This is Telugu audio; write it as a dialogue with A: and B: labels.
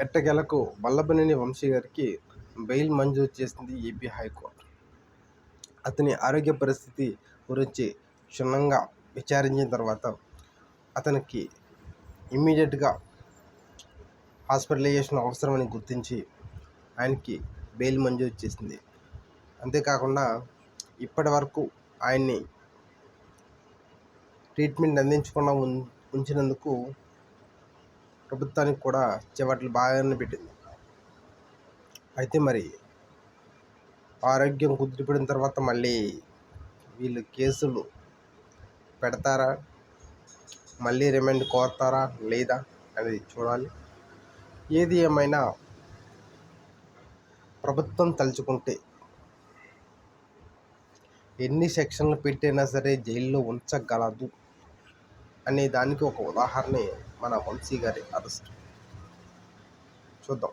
A: ఎట్టగెలకు వల్లభనేని వంశీ గారికి బెయిల్ మంజూరు చేసింది ఏపీ హైకోర్టు. అతని ఆరోగ్య పరిస్థితి గురించి క్షుణ్ణంగా విచారించిన తర్వాత అతనికి ఇమ్మీడియట్గా హాస్పిటలైజేషన్ అవసరమని గుర్తించి ఆయనకి బెయిల్ మంజూరు చేసింది. అంతేకాకుండా ఇప్పటి వరకు ఆయన్ని ట్రీట్మెంట్ అందించకుండా ఉం ఉంచినందుకు ప్రభుత్వానికి కూడా చివట్లు బాగానే పెట్టింది. అయితే మరి ఆరోగ్యం కుదిరిపడిన తర్వాత మళ్ళీ వీళ్ళు కేసులు పెడతారా? మళ్ళీ రిమాండ్ కోరతారా? లేదా? అనేది చూడాలి. ఏది ఏమైనా ప్రభుత్వం తలుచుకుంటే ఎన్ని సెక్షన్లు పెట్టినా సరే జైల్లో ఉంచగలదు అనే దానికి ఒక ఉదాహరణ మన వంశీ గారి అరెస్ట్. చూద్దాం.